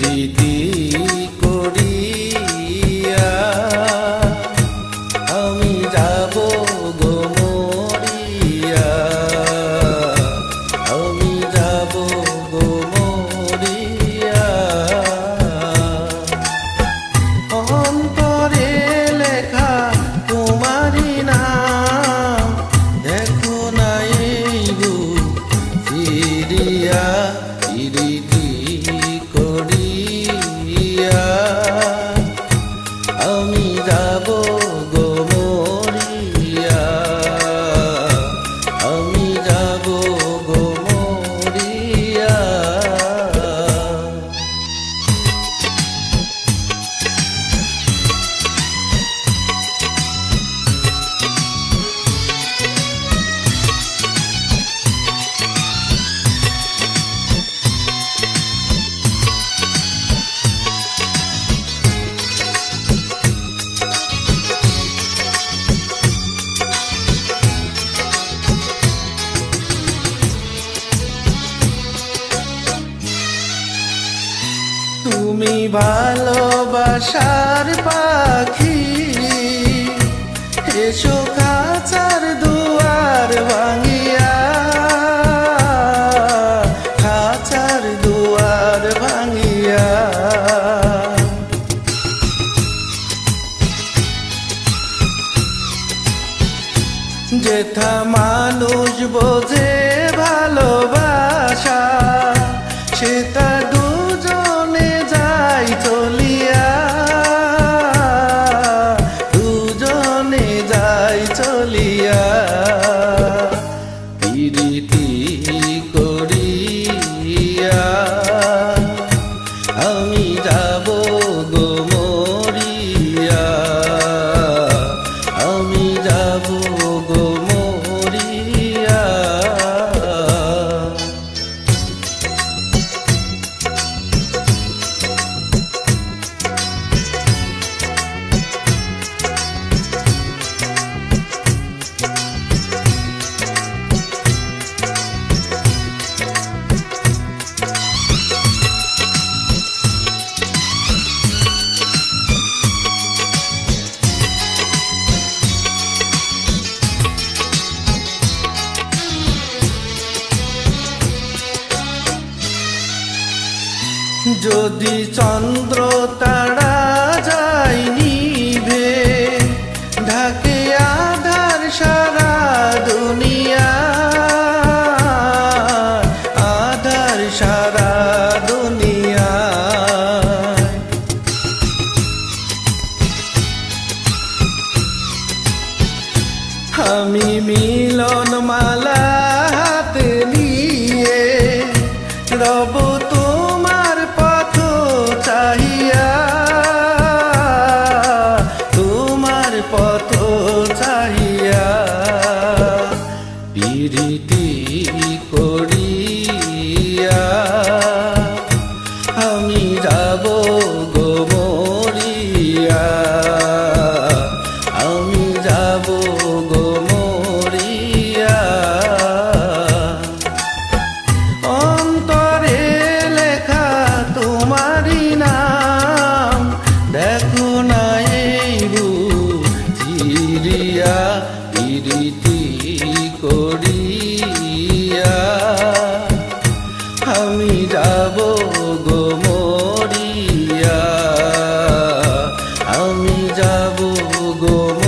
রীতি করিয়া আমি যাব ভালোবাসার পাখি। এসো খাঁচার দুয়ার ভাঙিয়া। খাঁচার দুয়ার ভাঙিয়া। যেথা মানুষ বোঝে ভালোবাসা সেটা যাব গো যদি চন্দ্র তারা যায় নিভে, ঢাকে আধার সারা দুনিয়া। আধার সারা দুনিয়া। আমি মিলন মালা বিরিতি করিয়া আমি যাব গোমরিয়া আমি যাব গোমরিয়া অন্তরে লেখা তোমারি নাম, দেখো না এই বুঝিরিয়া বিরিতি করিয়া আমি যাব গো মরিয়া। আমি যাব গো